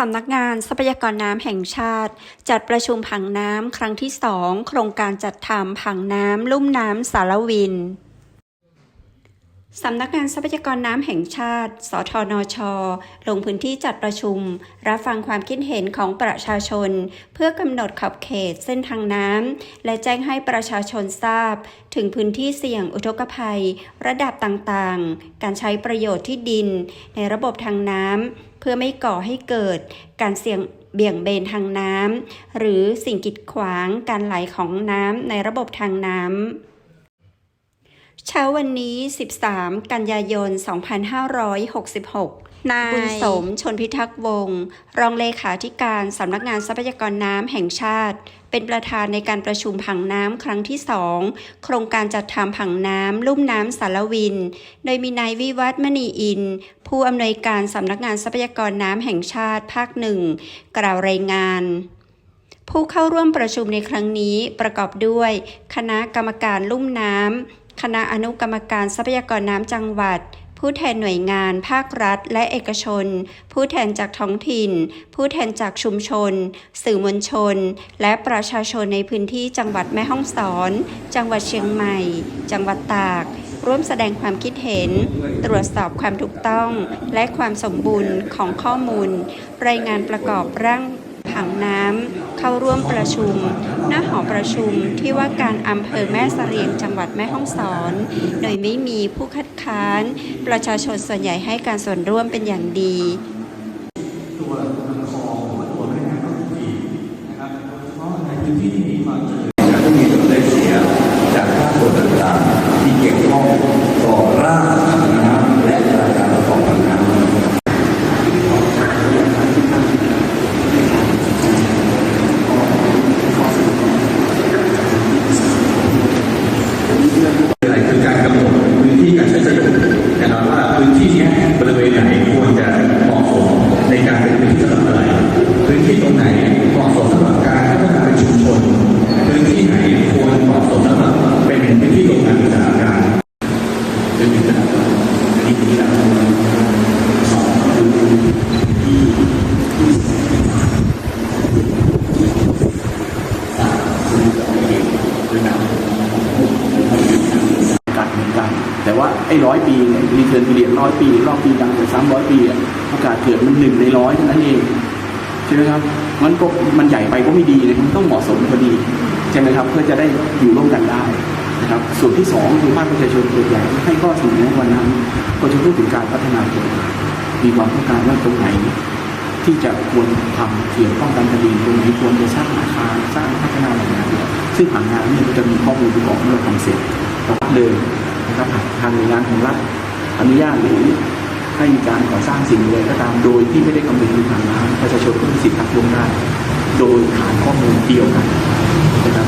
สำนักงานทรัพยากรน้ำแห่งชาติ จัดประชุมผังน้ำครั้งที่สองโครงการจัดทำผังน้ำลุ่มน้ำสารวิน สำนักงานทรัพยากรน้ำแห่งชาติ สทนช ลงพื้นที่จัดประชุม รับฟังความคิดเห็นของประชาชน เพื่อกำหนดขอบเขตเส้นทางน้ำ และแจ้งให้ประชาชนทราบ ถึงพื้นที่เสี่ยงอุทกภัย ระดับต่างๆ การใช้ประโยชน์ที่ดิน ในระบบทางน้ำ เพื่อไม่ก่อให้เกิด การเสี่ยงเบี่ยงเบนทางน้ำ หรือสิ่งกีดขวางการไหลของน้ำในระบบทางน้ำ เช้าวันนี้ 13 กันยายน 2566 นายบุญสมชนพิทักษ์วงศ์รองเลขาธิการสำนักงานทรัพยากรน้ำแห่งชาติ เป็นประธานในการประชุมผังน้ำครั้งที่2โครงการจัดทำผังน้ำลุ่มน้ำสารวิน โดยมีนายวิวัฒน์มณีอิน ผู้อำนวยการสำนักงานทรัพยากรน้ำแห่งชาติภาคหนึ่งกล่าวรายงานผู้เข้าร่วมประชุมในครั้งนี้ประกอบด้วย คณะกรรมการลุ่มน้ำ คณะอนุกรรมการทรัพยากรน้ำจังหวัด ผู้แทนหน่วยงาน ภาครัฐ และเอกชน ผู้แทนจากท้องถิ่น ผู้แทนจากชุมชน สื่อมวลชน และประชาชนในพื้นที่จังหวัดแม่ฮ่องสอน จังหวัดเชียงใหม่ จังหวัดตาก ร่วมแสดงความคิดเห็น ตรวจสอบความถูกต้อง และความสมบูรณ์ของข้อมูล รายงานประกอบร่าง ผังน้ำเข้าร่วมประชุมหน้าหอประชุมที่ว่าการอำเภอแม่เสรียงจังหวัดแม่ฮ่องสอน โดยไม่มีผู้คัดค้าน ประชาชนส่วนใหญ่ให้การส่วนร่วมเป็นอย่างดีตัวลำคลองหรือว่าตัวแม่น้ำก็ทุกทีนะครับโดยเฉพาะในพื้นที่ที่มีความเจริญจะต้องมีผลได้เสียจากภาคส่วนต่างๆที่เกี่ยวข้องต่อร่างผังน้ำและรายการประกอบผังน้ำ อะไรคือการกำหนดพื้นที่การใช้ประโยชน์นะครับว่าพื้นที่เนี้ย บริเวณไหนควรจะเหมาะสมในการเป็นพื้นที่สำหรับอะไรพื้นที่ตรงไหนเหมาะสมสำหรับการพัฒนาเป็นชุมชน พื้นที่ไหนควรเหมาะสมสำหรับเป็นพื้นที่โรงงานอุตสาหกรรมเป็นพื้นที่ระดับอันนี้คือระดับสองคือที่ที่สามคือจะไม่เห็นด้วยน้ำ การเหมือนกัน แต่ว่า ไอ้ร้อยปีเนี่ยรีเทิร์นพีเรียดร้อยปี รอบปีดังกว่าสามร้อยปีอะโอกาสเกิดมันหนึ่งในร้อยเท่านั้นเองใช่ไหมครับมันก็มันใหญ่ไปก็ไม่ดีเลยมันต้องเหมาะสมพอดีใช่ไหมครับ เพื่อจะได้อยู่ร่วมกันได้นะครับส่วนที่สองคือภาคประชาชนส่วนใหญ่ให้ข้อเสนอวันนั้น ก็จะพูดถึงการพัฒนาตัวมีความต้องการว่าตรงไหน ที่จะควรทำเกี่ยวป้องกันคดีตรงไหนควรจะสร้างอาคารสร้างพัฒนาอะไรอย่างเงี้ยซึ่งผังงานนี่ก็จะมีข้อมูลประกอบเมื่อทำเสร็จเราเดิน นะครับทางหน่วยงานของรัฐอนุญาตหรือให้มีการก่อสร้างสิ่งใดก็ตามโดยที่ไม่ได้คำนึงถึงทางน้ำประชาชนก็มีสิทธิ์ทักท้วงได้โดยฐานข้อมูลเดียวกันนะครับ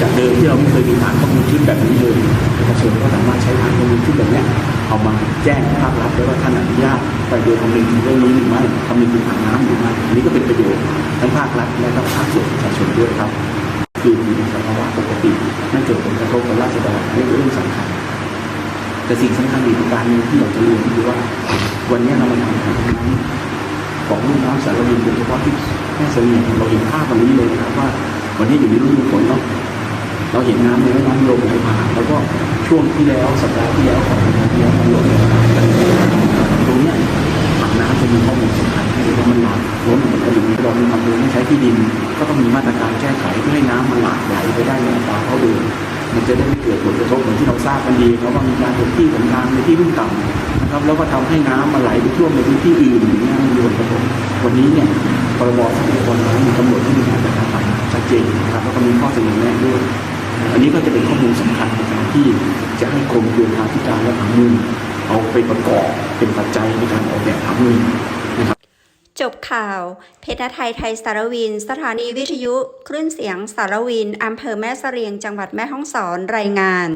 จากเดิมที่เราไม่เคยมีฐานข้อมูลชุดแบบนี้เลยประชาชนก็สามารถใช้ฐานข้อมูลชุดแบบนี้เอามาแจ้งภาครัฐได้ว่าท่านอนุญาตไปโดยคำนึงถึงเรื่องนี้หรือไม่คำนึงถึงทางน้ำหรือไม่อันนี้ก็เป็นประโยชน์ทั้งภาครัฐและก็ภาคส่วนประชาชนด้วยครับ คือมีสภาวะปกติไม่เกิดผลกระทบกับราษฎรอันนี่เป็นเรื่องสำคัญ แต่สิ่งสำคัญอีกประการหนึ่งที่อยาจะรียนคือว่า วันนี้เรามาทำทางน้ำของลุ่มน้ำสารวินโดยเฉพาะที่แม่เสลียงเราเห็นภาพวันนี้เลยนะครับว่า วันนี้อยู่ในฤดูฝนเนาะเราเห็นน้ำในแม่น้ำลงไหลผ่านแล้วก็ช่วงที่แล้วสัปดาห์ที่แล้วของสัปดาห์ที่แล้วมันลงตรงนี้ผังน้ำจะมีข้อมูลสำคัญให้ว่ามันหลากล้นเหมือนกับอย่างนี้เรามีความรู้ไม่ใช้ที่ดิน ก็ต้องมีมาตรการแก้ไขเพื่อให้น้ำมันหลากไหลไปได้ในอัตราเท่าเดิม มันจะได้ไม่เกิดผลกระทบเหมือนที่เราทราบกันดีเพราะว่ามีการถมที่ถมทางในที่รุ่มต่ำนะครับแล้วก็ทำให้น้ำมาไหลไปท่วมในพื้นที่อื่นอย่างเงี้มันมีผลกระทบวันนี้เนี่ยพรบทรัพยากรน้ำมีกำหนดให้มีการจัดการผังชัดเจนนะครับแล้วก็มีข้อเสนอแนะด้วย อันนี้ก็จะเป็นข้อมูลสำคัญในการที่จะให้กรมโยธาธิการและผังเมืองเอาไปประกอบเป็นปัจจัยในการออกแบบผังเมือง จบข่าว เพชรไทยไทยสารวิน สถานีวิทยุ คลื่นเสียงสารวินอำเภอแม่เสรียงจังหวัดแม่ฮ่องสอนรายงาน